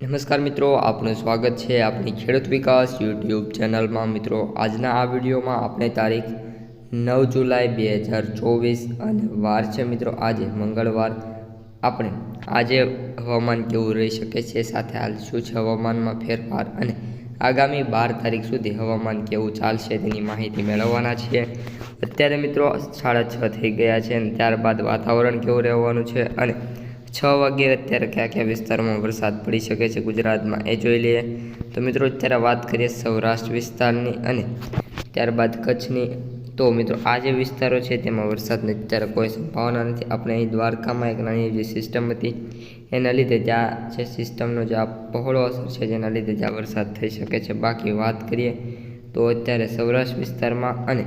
નમસ્કાર મિત્રો, આપનું સ્વાગત છે આપણી ખેડૂત વિકાસ યુટ્યુબ ચેનલમાં. મિત્રો, આજના આ વિડીયોમાં આપણે તારીખ નવ જુલાઈ બે હજાર ચોવીસ અને વાર છે મિત્રો, આજે મંગળવાર. આપણે આજે હવામાન કેવું રહી શકે છે, સાથે હાલ શું છે હવામાનમાં ફેરફાર અને આગામી બાર તારીખ સુધી હવામાન કેવું ચાલશે તેની માહિતી મેળવવાના છીએ. અત્યારે મિત્રો, સાડા છ થઈ ગયા છે અને ત્યારબાદ વાતાવરણ કેવું રહેવાનું છે અને છ વાગે અત્યારે કયા કયા વિસ્તારોમાં વરસાદ પડી શકે છે ગુજરાતમાં એ જોઈ લઈએ. તો મિત્રો અત્યારે વાત કરીએ સૌરાષ્ટ્ર વિસ્તારની અને ત્યારબાદ કચ્છની. તો મિત્રો આ જે વિસ્તારો છે તેમાં વરસાદની અત્યારે કોઈ સંભાવના નથી. આપણે અહીં દ્વારકામાં એક નાની જે સિસ્ટમ હતી, એના લીધે ત્યાં જે સિસ્ટમનો જે આ પહોળો અસર છે જેના લીધે જ્યાં વરસાદ થઈ શકે છે. બાકી વાત કરીએ તો અત્યારે સૌરાષ્ટ્ર વિસ્તારમાં અને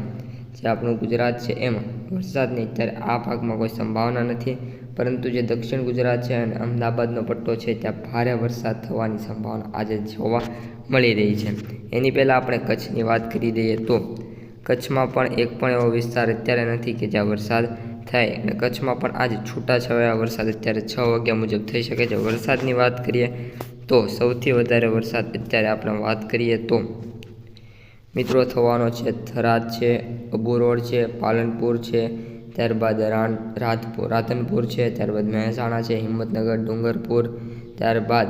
જે આપણું ગુજરાત છે એમાં વરસાદની અત્યારે આ ભાગમાં કોઈ સંભાવના નથી. પરંતુ જે દક્ષિણ ગુજરાત છે અને અમદાવાદનો પટ્ટો છે, ત્યાં ભારે વરસાદ થવાની સંભાવના આજે જોવા મળી રહી છે. એની પહેલાં આપણે કચ્છની વાત કરી દઈએ તો, કચ્છમાં પણ એક પણ એવો વિસ્તાર અત્યારે નથી કે જ્યાં વરસાદ થાય. અને કચ્છમાં પણ આજે છૂટાછવાયા વરસાદ અત્યારે છ વાગ્યા મુજબ થઈ શકે છે. વરસાદની વાત કરીએ તો સૌથી વધારે વરસાદ અત્યારે આપણે વાત કરીએ તો, મિત્રો, થવાનો છે થરાદ છે, અબુ રોડ છે, પાલનપુર છે ત્યારબાદ રાણ રાધપુર રાતનપુર છે, ત્યારબાદ મહેસાણા છે, હિંમતનગર, ડુંગરપુર, ત્યારબાદ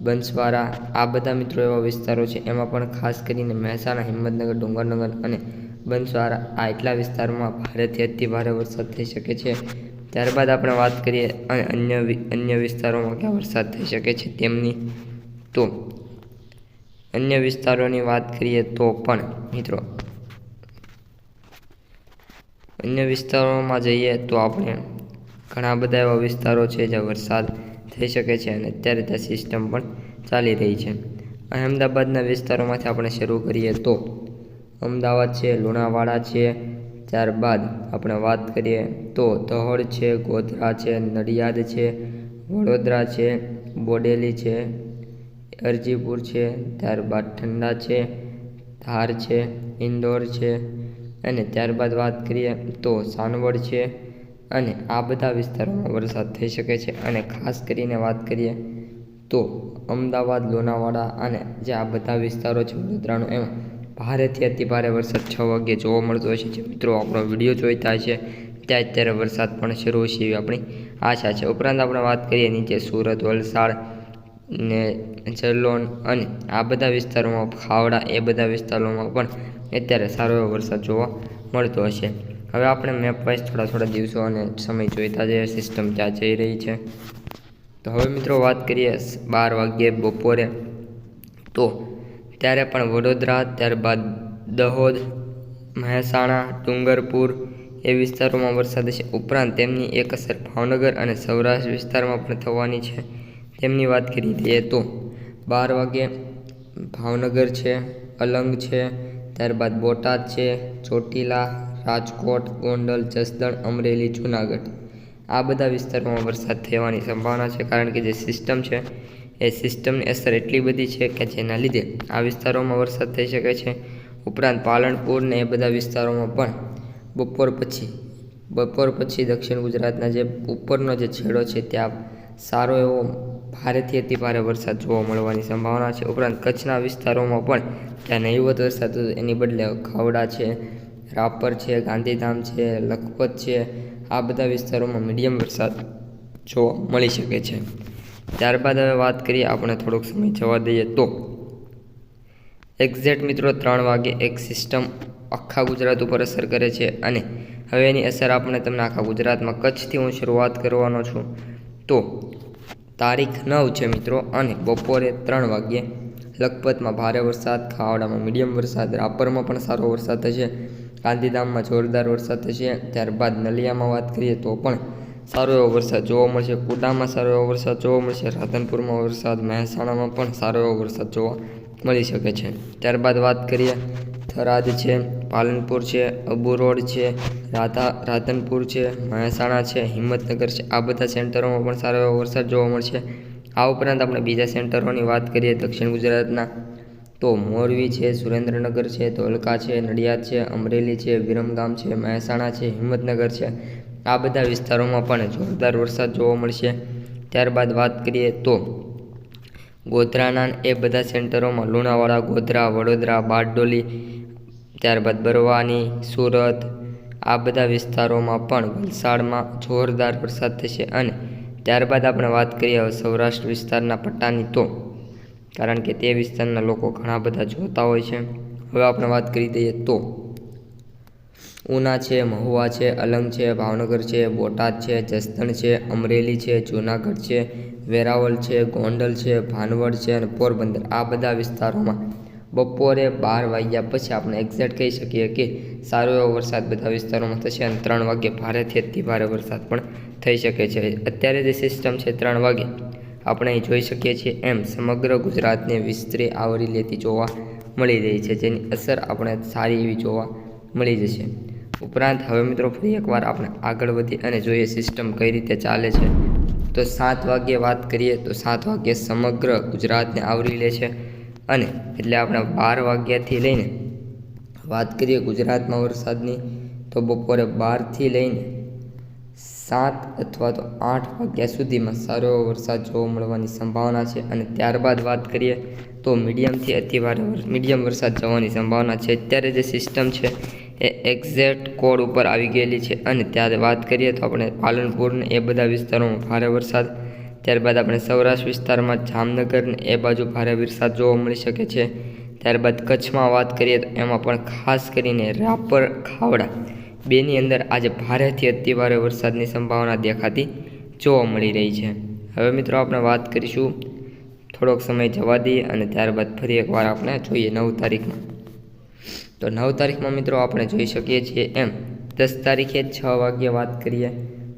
બંસવારા, આ બધા મિત્રો એવા વિસ્તારો છે, એમાં પણ ખાસ કરીને મહેસાણા, હિંમતનગર, ડુંગરનગર અને બંસવારા, આ એટલા વિસ્તારોમાં ભારેથી અતિ ભારે વરસાદ થઈ શકે છે. ત્યારબાદ આપણે વાત કરીએ અને અન્ય અન્ય વિસ્તારોમાં ક્યાં વરસાદ થઈ શકે છે તેમની તો, અન્ય વિસ્તારોની વાત કરીએ તો પણ મિત્રો અન્ય વિસ્તારોમાં જઈએ તો આપણે ઘણા બધા એવા વિસ્તારો છે જ્યાં વરસાદ થઈ શકે છે અને અત્યારે ત્યાં સિસ્ટમ પણ ચાલી રહી છે. અહેમદાબાદના વિસ્તારોમાંથી આપણે શરૂ કરીએ તો અમદાવાદ છે, લુણાવાડા છે, ત્યારબાદ આપણે વાત કરીએ તો દહોડ છે, ગોધરા છે, નડિયાદ છે, વડોદરા છે, બોડેલી છે, અરજીપુર છે, ત્યારબાદ ઠંડા છે, ધાર છે, ઇન્દોર છે અને ત્યારબાદ વાત કરીએ તો સાનવડ છે અને આ બધા વિસ્તારોમાં વરસાદ થઈ શકે છે અને ખાસ કરીને વાત કરીએ તો અમદાવાદ, લોનાવાડા અને જે આ બધા વિસ્તારો છે વડોદરાનો, એમાં ભારેથી અતિ ભારે વરસાદ છ વાગ્યે જોવા મળતો હોય છે. જે મિત્રો આપણો વીડિયો જોઈતા છે ત્યાં અત્યારે વરસાદ પણ શરૂ છે એવી આપણી આશા છે. ઉપરાંત આપણે વાત કરીએ નીચે સુરત, વલસાડ ને જલોન અને આ બધા વિસ્તારોમાં ખાવડા એ બધા વિસ્તારોમાં પણ અત્યારે સારો એવો વરસાદ જોવા મળતો હશે. હવે આપણે મેપ થોડા થોડા દિવસો અને સમય જોઈતા જઈએ સિસ્ટમ ક્યાં જઈ રહી છે. તો હવે મિત્રો વાત કરીએ બાર વાગ્યે બપોરે. તો ત્યારે પણ વડોદરા, ત્યારબાદ દહોદ, મહેસાણા, ડુંગરપુર એ વિસ્તારોમાં વરસાદ હશે. ઉપરાંત તેમની એક અસર ભાવનગર અને સૌરાષ્ટ્ર વિસ્તારમાં પણ થવાની છે. તેમની વાત કરી દઈએ તો બાર વાગે ભાવનગર છે, અલંગ છે ત્યારબાદ બોટાદ છે, ચોટીલા, રાજકોટ, ગોંડલ, જસદણ, અમરેલી, જૂનાગઢ. આ બધા વિસ્તારોમાં વરસાદ થવાની સંભાવના છે કારણ કે જે સિસ્ટમ છે, એ સિસ્ટમની અસર એટલી બધી છે કે જેના લીધે આ વિસ્તારોમાં વરસાદ થઈ શકે છે. ઉપરાંત પાલનપુર ને એ બધા વિસ્તારોમાં પણ બપોર પછી બપોર પછી દક્ષિણ ગુજરાતના જે ઉપરનો જે છેડો છે, ત્યાં સારો એવો ભારેથી અતિ ભારે વરસાદ જોવા મળવાની સંભાવના છે. ઉપરાંત કચ્છના વિસ્તારોમાં પણ ત્યાં નહીવત વરસાદ એની બદલે ખાવડા છે, રાપર છે, ગાંધીધામ છે, લખપત છે, આ બધા વિસ્તારોમાં મીડિયમ વરસાદ જોવા મળી શકે છે. ત્યારબાદ હવે વાત કરીએ આપણે થોડોક સમય જવા દઈએ તો એક્ઝેક્ટ મિત્રો ત્રણ વાગે એક સિસ્ટમ આખા ગુજરાત ઉપર અસર કરે છે અને હવે એની અસર આપણે તમને આખા ગુજરાતમાં કચ્છથી હું શરૂઆત કરવાનો છું. તો તારીખ નવ છે મિત્રો અને બપોરે ત્રણ વાગ્યે લખપતમાં ભારે વરસાદ, ખાવડામાં મીડિયમ વરસાદ, રાપરમાં પણ સારો વરસાદ થશે. ગાંધીધામમાં જોરદાર વરસાદ થશે. ત્યારબાદ નલિયામાં વાત કરીએ તો પણ સારો એવો વરસાદ જોવા મળશે. કુડામાં સારો એવો વરસાદ જોવા મળશે. રાધનપુરમાં વરસાદ, મહેસાણામાં પણ સારો એવો વરસાદ જોવા મળી શકે છે. ત્યારબાદ વાત કરીએ થરાદ છે, પાલનપુર છે, અબુ રોડ છે, રાધા, રાધનપુર છે, મહેસાણા છે, હિંમતનગર છે. આ બધા સેન્ટરોમાં પણ સારો એવો વરસાદ જોવા મળશે. આ ઉપરાંત આપણે બીજા સેન્ટરોની વાત કરીએ દક્ષિણ ગુજરાતના, તો મોરબી છે, સુરેન્દ્રનગર છે, ધોલકા છે, નડિયાદ છે, અમરેલી છે, વિરમગામ છે, મહેસાણા છે, હિંમતનગર છે. આ બધા વિસ્તારોમાં પણ જોરદાર વરસાદ જોવા મળશે. ત્યારબાદ વાત કરીએ તો ગોધરાના એ બધા સેન્ટરોમાં લુણાવાડા, ગોધરા, વડોદરા, બારડોલી ત્યારબાદ બરવાની, સુરત, આ બધા વિસ્તારોમાં પણ વલસાડમાં જોરદાર વરસાદ થશે અને ત્યારબાદ આપણે વાત કરીએ હવે સૌરાષ્ટ્ર વિસ્તારના પટ્ટાની તો, કારણ કે તે વિસ્તારના લોકો ઘણા બધા જોતા હોય છે. હવે આપણે વાત કરી દઈએ તો, ઉના છે, મહુવા છે, અલંગ છે, ભાવનગર છે, બોટાદ છે, જસદણ છે, અમરેલી છે, જૂનાગઢ છે, વેરાવળ છે, ગોંડલ છે, ભાનવડ છે અને પોરબંદર, આ બધા વિસ્તારોમાં બપોરે બાર વાગ્યા પછી આપણે એક્ઝેક્ટ કહી શકીએ કે સારો એવો વરસાદ બધા વિસ્તારોમાં થશે અને ત્રણ વાગે ભારેથી અતિ ભારે વરસાદ પણ થઈ શકે છે. અત્યારે જે સિસ્ટમ છે ત્રણ વાગે, આપણે જોઈ શકીએ છીએ એમ સમગ્ર ગુજરાતને વિસ્તરી આવરી લેતી જોવા મળી રહી છે, જેની અસર આપણે સારી એવી જોવા મળી જશે. ઉપરાંત હવે મિત્રો ફરી એકવાર આપણે આગળ વધી અને જોઈએ સિસ્ટમ કઈ રીતે ચાલે છે. તો સાત વાગ્યે વાત કરીએ તો સાત વાગ્યે સમગ્ર ગુજરાતને આવરી લે છે. અને એટલે આપણે બાર વાગ્યાથી લઈને, વાત કરીએ ગુજરાતમાં વરસાદની, તો બપોરે બારથી લઈને સાત અથવા તો આઠ વાગ્યા સુધીમાં સારો એવો વરસાદ જોવા મળવાની સંભાવના છે. અને ત્યારબાદ વાત કરીએ તો મીડિયમથી અતિભારે મીડિયમ વરસાદ જવાની સંભાવના છે. અત્યારે જે સિસ્ટમ છે એ એક્ઝેક્ટ કોડ ઉપર આવી ગયેલી છે. અને ત્યારે વાત કરીએ તો આપણે પાલનપુરને એ બધા વિસ્તારોમાં ભારે વરસાદ ત્યારબાદ આપણે સૌરાષ્ટ્ર વિસ્તારમાં જામનગરને એ બાજુ ભારે વરસાદ જોવા મળી શકે છે. ત્યારબાદ કચ્છમાં વાત કરીએ તો એમાં પણ ખાસ કરીને રાપર, ખાવડા બેની અંદર આજે ભારેથી અતિભારે વરસાદની સંભાવના દેખાતી જોવા મળી રહી છે. હવે મિત્રો આપણે વાત કરીશું થોડોક સમય જવા દઈએ અને ત્યારબાદ ફરી એકવાર આપણે જોઈએ નવ તારીખમાં. તો નવ તારીખમાં મિત્રો આપણે જોઈ શકીએ છીએ એમ. દસ તારીખે છ વાગ્યે વાત કરીએ.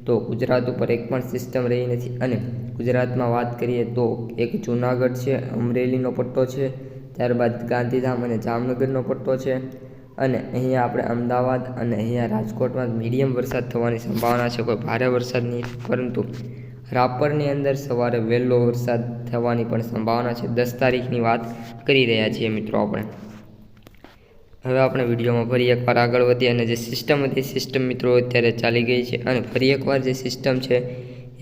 તો ગુજરાત ઉપર એક પણ સિસ્ટમ રહી નથી. અને ગુજરાતમાં વાત કરીએ તો એક જૂનાગઢ છે, અમરેલીનો પટ્ટો છે, ત્યારબાદ ગાંધીધામ અને જામનગરનો પટ્ટો છે. અને અહીંયા આપણે અમદાવાદ અને અહીંયા રાજકોટમાં મીડિયમ વરસાદ થવાની સંભાવના છે. કોઈ ભારે વરસાદની પરંતુ રાપરની અંદર સવારે વહેલો વરસાદ થવાની પણ સંભાવના છે. દસ તારીખની વાત કરી રહ્યા છીએ મિત્રો આપણે. હવે આપણે વિડીયોમાં ફરી એકવાર આગળ વધીએ અને જે સિસ્ટમ હતી સિસ્ટમ મિત્રો અત્યારે ચાલી ગઈ છે અને ફરી એકવાર જે સિસ્ટમ છે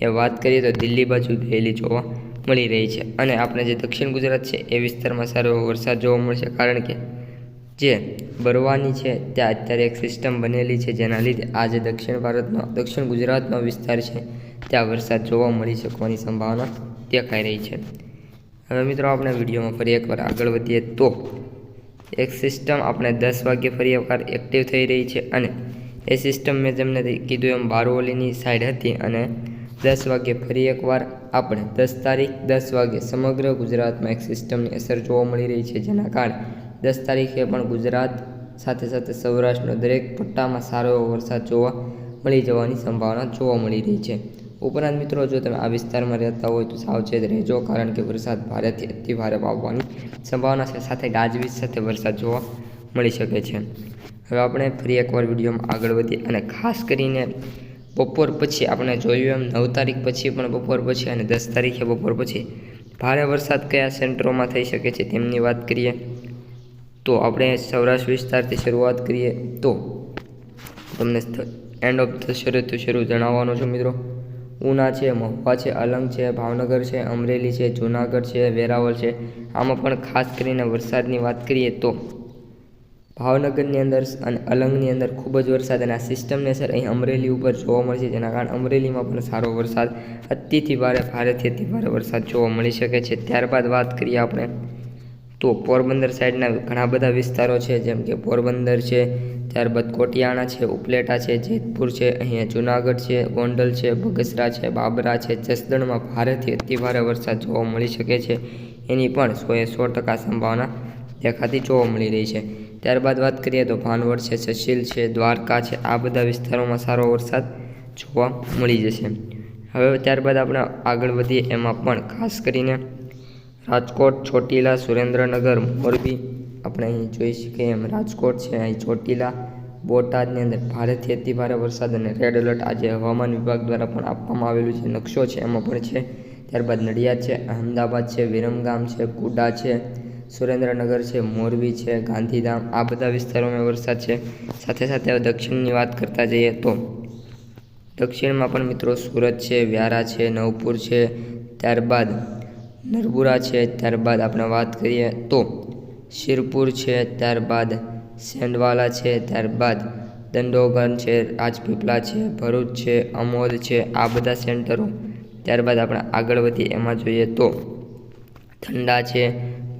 એ વાત કરીએ તો દિલ્હી બાજુ ગયેલી જોવા મળી રહી છે. અને આપણે જે દક્ષિણ ગુજરાત છે એ વિસ્તારમાં સારો વરસાદ જોવા મળશે કારણ કે જે બરવાની છે ત્યાં અત્યારે એક સિસ્ટમ બનેલી છે જેના લીધે આ જે દક્ષિણ ભારતનો, દક્ષિણ ગુજરાતનો વિસ્તાર છે ત્યાં વરસાદ જોવા મળી શકવાની સંભાવના દેખાઈ રહી છે. હવે મિત્રો આપણે વિડીયોમાં ફરી એકવાર આગળ વધીએ તો એક સિસ્ટમ આપણે દસ વાગ્યે ફરી એકવાર એક્ટિવ થઈ રહી છે અને એ સિસ્ટમ મેં તમને કીધું એમ બારવોલીની સાઈડ હતી અને દસ વાગ્યે ફરી એકવાર આપણે દસ તારીખ, દસ વાગે સમગ્ર ગુજરાતમાં એક સિસ્ટમની અસર જોવા મળી રહી છે, જેના કારણે દસ તારીખે પણ ગુજરાત સાથે સાથે સૌરાષ્ટ્રનો દરેક પટ્ટામાં સારો એવો વરસાદ જોવા મળી જવાની સંભાવના જોવા મળી રહી છે. ઉપરાંત મિત્રો, જો તમે આ વિસ્તારમાં રહેતા હોય તો સાવચેત રહેજો, કારણ કે વરસાદ ભારેથી અતિ ભારે વાવવાની સંભાવના છે. સાથે ગાજવીજ સાથે વરસાદ જોવા મળી શકે છે. હવે આપણે ફરી એકવાર વિડીયોમાં આગળ વધીએ અને ખાસ કરીને બપોર પછી આપણે જોયું એમ નવ તારીખ પછી પણ બપોર પછી અને દસ તારીખે બપોર પછી ભારે વરસાદ કયા સેન્ટરોમાં થઈ શકે છે તેમની વાત કરીએ તો આપણે સૌરાષ્ટ્ર વિસ્તારથી શરૂઆત કરીએ તો તમને એન્ડ ઓફ ધ શરૂ શરૂ જણાવવાનો છું મિત્રો. ઉના છે, મહુવા છે, અલંગ છે, ભાવનગર છે, અમરેલી છે, જૂનાગઢ છે, વેરાવળ છે. આમાં પણ ખાસ કરીને વરસાદની વાત કરીએ તો ભાવનગરની અંદર અને અલંગની અંદર ખૂબ જ વરસાદ અને આ સિસ્ટમને અસર અહીં અમરેલી ઉપર જોવા મળશે જેના કારણે અમરેલીમાં પણ સારો વરસાદ અતિથી ભારે, ભારેથી અતિ ભારે વરસાદ જોવા મળી શકે છે. ત્યારબાદ વાત કરીએ આપણે તો પોરબંદર સાઈડના ઘણા બધા વિસ્તારો છે, જેમ કે પોરબંદર છે, ત્યારબાદ કોટિયાણા છે, ઉપલેટા છે, જેતપુર છે, અહીંયા જુનાગઢ છે, ગોંડલ છે, બગસરા છે, બાબરા છે, જસદણમાં ભારેથી અતિભારે વરસાદ જોવા મળી શકે છે. એની પણ સોએ સો ટકા સંભાવના દેખાતી જોવા મળી રહી છે. ત્યારબાદ વાત કરીએ તો ભાનવડ છે સશીલ છે, દ્વારકા છે, આ બધા વિસ્તારોમાં સારો વરસાદ જોવા મળી જશે. હવે ત્યારબાદ આપણે આગળ વધીએ, એમાં પણ ખાસ કરીને રાજકોટ, ચોટીલા, સુરેન્દ્રનગર, મોરબી. આપણે અહીં જોઈ શકીએ એમ રાજકોટ છે. અહીં ચોટીલા, બોટાદની અંદર ભારેથી અતિ ભારે વરસાદ અને રેડ એલર્ટ આજે હવામાન વિભાગ દ્વારા પણ આપવામાં આવેલું છે. નકશો છે એમાં પણ છે. ત્યારબાદ નડિયાદ છે, અહમદાબાદ છે, વિરમગામ છે, કુડા છે, સુરેન્દ્રનગર છે, મોરબી છે, ગાંધીધામ. આ બધા વિસ્તારોમાં વરસાદ છે. સાથે સાથે હવે દક્ષિણની વાત કરતા જઈએ તો દક્ષિણમાં પણ મિત્રો સુરત છે, વ્યારા છે, નવપુર છે. ત્યારબાદ નરબુરા છે, ત્યારબાદ આપણે વાત કરીએ તો શિરપુર છે, ત્યારબાદ સેન્ડવાલા છે, ત્યારબાદ દંડોગન છે, રાજપીપળા છે, ભરૂચ છે, અમોદ છે, આ બધા સેન્ટરો. ત્યારબાદ આપણે આગળ વધીએ એમાં જોઈએ તો ઠંડા છે,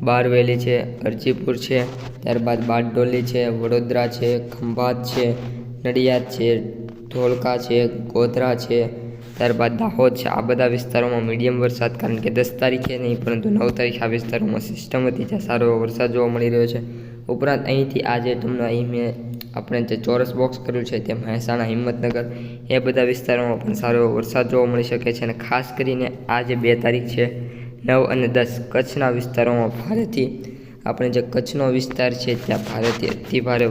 બારવેલી છે, અરજીપુર છે, ત્યારબાદ બારડોલી છે, વડોદરા છે, ખંભાત છે, નડિયાદ છે, ધોળકા છે, ગોધરા છે ત્યારબાદ દાહોદ છે. આ બધા વિસ્તારોમાં મીડિયમ વરસાદ કારણ કે દસ તારીખે નહીં, પરંતુ નવ તારીખે આ વિસ્તારોમાં સિસ્ટમ હતી જ્યાં સારો એવો વરસાદ જોવા મળી રહ્યો છે. ઉપરાંત અહીંથી આજે તમને અહીં મેં આપણે જે ચોરસ બોક્સ કર્યું છે તે મહેસાણા હિંમતનગર, એ બધા વિસ્તારોમાં પણ સારો એવો વરસાદ જોવા મળી શકે છે અને ખાસ કરીને આ જે બે તારીખ છે, નવ અને દસ કચ્છના વિસ્તારોમાં ભારેથી આપણે જે કચ્છનો વિસ્તાર છે ત્યાં ભારેથી અતિ ભારે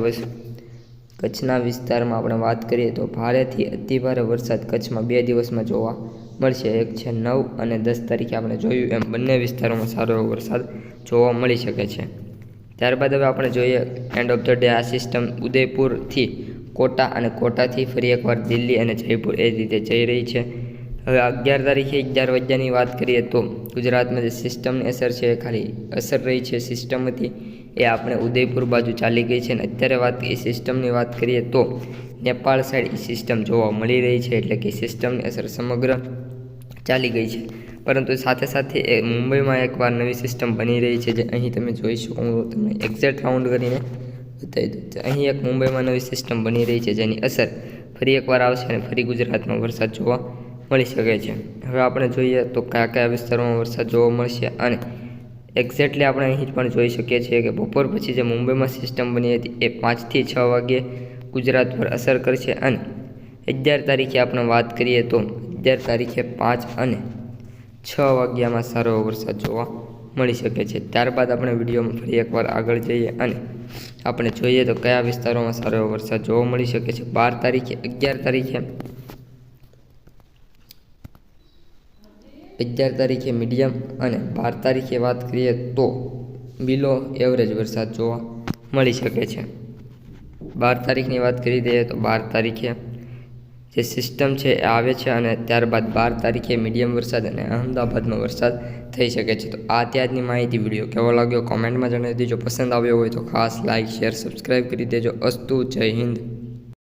કચ્છના વિસ્તારમાં આપણે વાત કરીએ તો ભારેથી અતિભારે વરસાદ કચ્છમાં બે દિવસમાં જોવા મળશે. એક છે નવ અને દસ તારીખે આપણે જોયું એમ બંને વિસ્તારોમાં સારો એવો વરસાદ જોવા મળી શકે છે. ત્યારબાદ હવે આપણે જોઈએ એન્ડ ઓફ ધ ડે આ સિસ્ટમ ઉદયપુરથી કોટા અને કોટાથી ફરી એકવાર દિલ્હી અને જયપુર એ રીતે જઈ રહી છે. હવે અગિયાર તારીખે અગિયાર વાગ્યાની વાત કરીએ તો ગુજરાતમાં જે સિસ્ટમની અસર છે એ ખાલી અસર રહી છે. સિસ્ટમ હતી એ આપણે ઉદયપુર બાજુ ચાલી ગઈ છે અને અત્યારે વાત એ સિસ્ટમની વાત કરીએ તો નેપાળ સાઈડ એ સિસ્ટમ જોવા મળી રહી છે એટલે કે સિસ્ટમની અસર સમગ્ર ચાલી ગઈ છે. પરંતુ સાથે સાથે એ મુંબઈમાં એકવાર નવી સિસ્ટમ બની રહી છે જે અહીં તમે જોઈ શકો હું તમને એક્ઝેક્ટ રાઉન્ડ કરીને બતાવી દઉં. અહીં એક મુંબઈમાં નવી સિસ્ટમ બની રહી છે જેની અસર ફરી એકવાર આવશે અને ફરી ગુજરાતમાં વરસાદ જોવા મળી શકે છે. હવે આપણે જોઈએ તો કયા કયા વિસ્તારોમાં વરસાદ જોવા મળશે અને એક્ઝેક્ટલી આપણે અહીં પણ જોઈ શકીએ છીએ કે બપોર પછી જે મુંબઈમાં સિસ્ટમ બની હતી એ પાંચથી છ વાગ્યે ગુજરાત પર અસર કરશે અને અગિયાર તારીખે આપણે વાત કરીએ તો અગિયાર તારીખે પાંચ અને છ વાગ્યામાં સારો વરસાદ જોવા મળી શકે છે. ત્યારબાદ આપણે વિડીયોમાં ફરી એકવાર આગળ જઈએ અને આપણે જોઈએ તો કયા વિસ્તારોમાં સારો વરસાદ જોવા મળી શકે છે. બાર તારીખે, અગિયાર તારીખે અગિયાર તારીખે મીડિયમ અને બાર તારીખે વાત કરીએ તો બિલો એવરેજ વરસાદ જોવા મળી શકે છે. બાર તારીખની વાત કરી દઈએ તો બાર તારીખે જે સિસ્ટમ છે એ આવે છે અને ત્યારબાદ બાર તારીખે મીડિયમ વરસાદ અને અમદાવાદમાં વરસાદ થઈ શકે છે. તો આ ત્યારની માહિતી વીડિયો કેવો લાગ્યો? કોમેન્ટમાં જણાવી દેજો. પસંદ આવ્યો હોય તો ખાસ લાઇક શેર સબસ્ક્રાઈબ કરી દેજો. અસ્તુ, જય હિન્દ.